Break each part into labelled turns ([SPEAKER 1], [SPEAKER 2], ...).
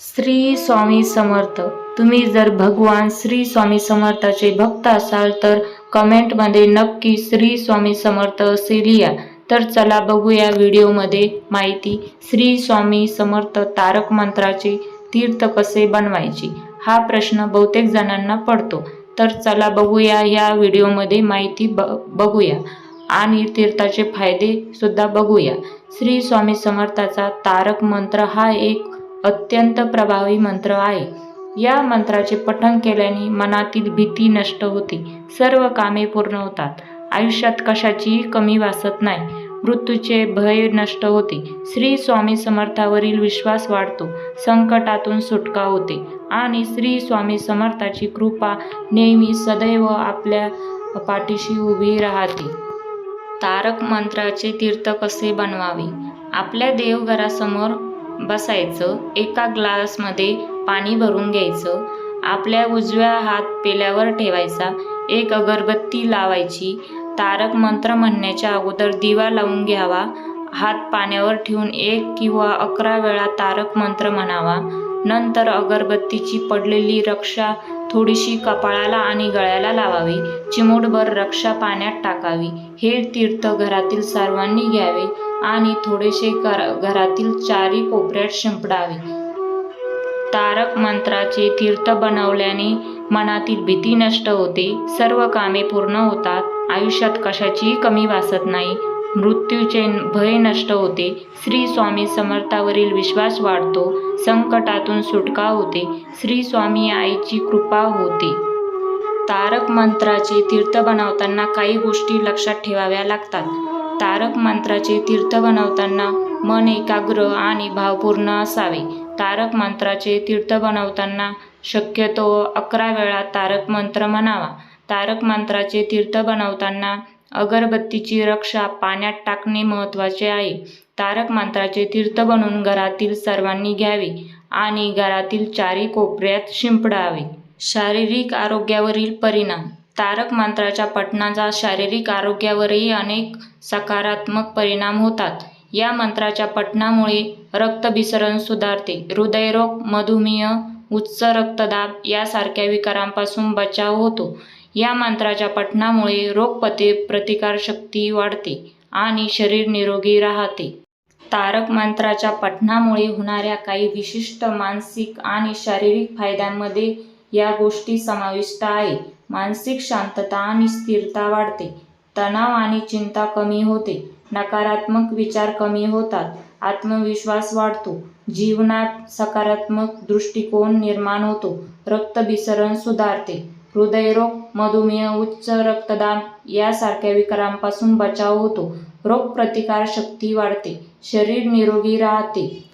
[SPEAKER 1] श्री स्वामी समर्थ. तुम्ही जर भगवान श्री स्वामी समर्थाचे भक्त असाल तर कमेंटमध्ये नक्की श्री स्वामी समर्थ असे लिहा. तर चला बघूया व्हिडिओमध्ये माहिती. श्री स्वामी समर्थ तारक मंत्राचे तीर्थ कसे बनवायचे? हा प्रश्न बहुतेक जणांना पडतो. तर चला बघूया या व्हिडिओमध्ये माहिती ब बघूया. आणि तीर्थाचे फायदे सुद्धा बघूया. श्री स्वामी समर्थाचा तारक मंत्र हा एक अत्यंत प्रभावी मंत्र आहे. या मंत्राचे पठण केल्याने मनातील भीती नष्ट होते. सर्व कामे पूर्ण होतात. आयुष्यात कशाचीही कमी वासत नाही. मृत्यूचे भय नष्ट होते. श्री स्वामी समर्थावरील विश्वास वाढतो. संकटातून सुटका होते. आणि श्री स्वामी समर्थाची कृपा नेहमी सदैव आपल्या पाठीशी उभी राहते. तारक मंत्राचे तीर्थ कसे बनवावे? आपल्या देवघरासमोर बसायचं. एका ग्लासमध्ये पाणी भरून घ्यायचं. आपल्या उजव्या हात पेल्यावर ठेवायचा. एक अगरबत्ती लावायची. तारक मंत्र म्हणण्याच्या अगोदर दिवा लावून घ्यावा. हात पाण्यावर ठेवून एक किंवा अकरा वेळा तारक मंत्र म्हणावा. नंतर अगरबत्तीची पडलेली रक्षा थोडीशी कपाळाला आणि गळ्याला लावावी. चिमूटभर रक्षा पाण्यात टाकावी. हे तीर्थ घरातील सर्वांनी घ्यावे. आणि थोडेसे घरातील चारी कोपऱ्यात शिंपडावे. तारक मंत्राचे तीर्थ बनवल्याने मनातील भीती नष्ट होते. सर्व कामे पूर्ण होतात. आयुष्यात कशाचीही कमी वासत नाही. मृत्यूचे भय नष्ट होते. श्री स्वामी समर्थावरील विश्वास वाढतो. संकटातून सुटका होते. श्री स्वामी आईची कृपा होते. तारक मंत्राचे तीर्थ बनवताना काही गोष्टी लक्षात ठेवाव्या लागतात. तारक मंत्राचे तीर्थ बनवताना मन एकाग्र आणि भावपूर्ण असावे. तारक मंत्राचे तीर्थ बनवताना शक्यतो अकरा वेळा तारक मंत्र म्हणावा. तारक मंत्राचे तीर्थ बनवताना अगरबत्तीची रक्षा पाण्यात टाकणे महत्त्वाचे आहे. तारक मंत्राचे तीर्थ बनवून घरातील सर्वांनी घ्यावे आणि घरातील चारी कोपऱ्यात शिंपडावे. शारीरिक आरोग्यावरील परिणाम तारक मंत्राच्या पठणाचा शारीरिक आरोग्यावरही अनेक सकारात्मक परिणाम होतात. या मंत्राच्या पठणामुळे रक्तभिसरण सुधारते. हृदयरोग मधुमेह उच्च रक्तदाब यासारख्या विकारांपासून बचाव होतो. या मंत्राच्या पठणामुळे रोगपते प्रतिकारशक्ती वाढते आणि शरीर निरोगी राहते. तारक मंत्राच्या पठणामुळे होणाऱ्या काही विशिष्ट मानसिक आणि शारीरिक फायद्यांमध्ये या गोष्टी समाविष्ट आहे. मानसिक शांतता आणि स्थिरता वाढते. तणाव आणि चिंता कमी होते. नकारात्मक विचार कमी होतात. आत्मविश्वास वाढतो. जीवनात सकारात्मक दृष्टिकोन निर्माण होतो. रक्तभिसरण सुधारते. हृदयरोग मधुमेह उच्च रक्तदान यासारख्या विकारांपासून बचाव होतो. रोगप्रतिकारशक्ती वाढते. शरीर निरोगी राहते.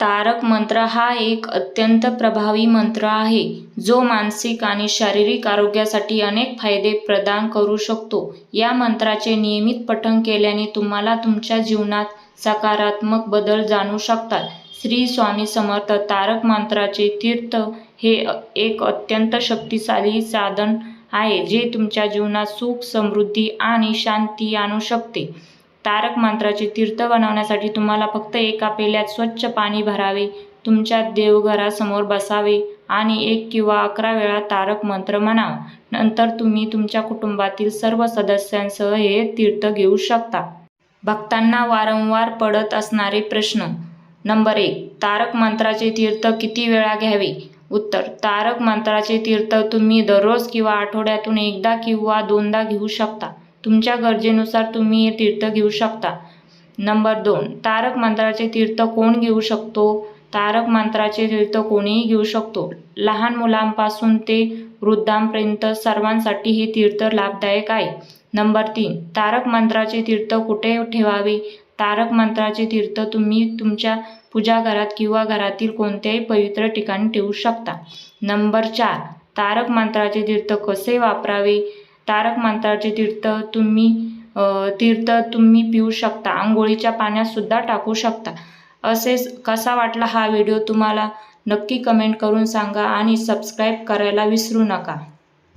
[SPEAKER 1] तारक मंत्र हा एक अत्यंत प्रभावी मंत्र आहे जो मानसिक आणि शारीरिक आरोग्यासाठी अनेक फायदे प्रदान करू शकतो. या मंत्राचे नियमित पठण केल्याने तुम्हाला तुमच्या जीवनात सकारात्मक बदल जाणू शकतात. श्री स्वामी समर्थ तारक मंत्राचे तीर्थ हे एक अत्यंत शक्तिशाली साधन आहे जे तुमच्या जीवनात सुख समृद्धी आणि शांती आणू शकते. तारक मंत्राचे तीर्थ बनवण्यासाठी तुम्हाला फक्त एका पेल्यात स्वच्छ पाणी भरावे तुमच्या देवघरासमोर बसावे आणि एक किंवा अकरा वेळा तारक मंत्र म्हणावा. नंतर तुम्ही तुमच्या कुटुंबातील सर्व सदस्यांसह हे तीर्थ घेऊ शकता. भक्तांना वारंवार पडत असणारे प्रश्न. नंबर एक तारक मंत्राचे तीर्थ किती वेळा घ्यावे? उत्तर तारक मंत्राचे तीर्थ तुम्ही दररोज किंवा आठवड्यातून एकदा किंवा दोनदा घेऊ शकता. तुमच्या गरजेनुसार तुम्ही हे तीर्थ घेऊ शकता. नंबर दोन तारक मंत्राचे तीर्थ कोण घेऊ शकतो? तारक मंत्राचे तीर्थ कोणीही घेऊ शकतो. लहान मुलांपासून ते वृद्धांपर्यंत सर्वांसाठी हे तीर्थ लाभदायक आहे. नंबर तीन तारक मंत्राचे तीर्थ कुठे ठेवावे? तारक मंत्राचे तीर्थ तुम्ही तुमच्या पूजाघरात किंवा घरातील कोणत्याही पवित्र ठिकाणी ठेवू शकता. नंबर चार तारक मंत्राचे तीर्थ कसे वापरावे? तारक मंत्राचे तीर्थ तुम्ही तीर्थ तुम्ही पिऊ शकता. आंघोळीच्या पाण्यातसुद्धा टाकू शकता. असेच कसा वाटला हा व्हिडिओ तुम्हाला? नक्की कमेंट करून सांगा आणि सबस्क्राईब करायला विसरू नका.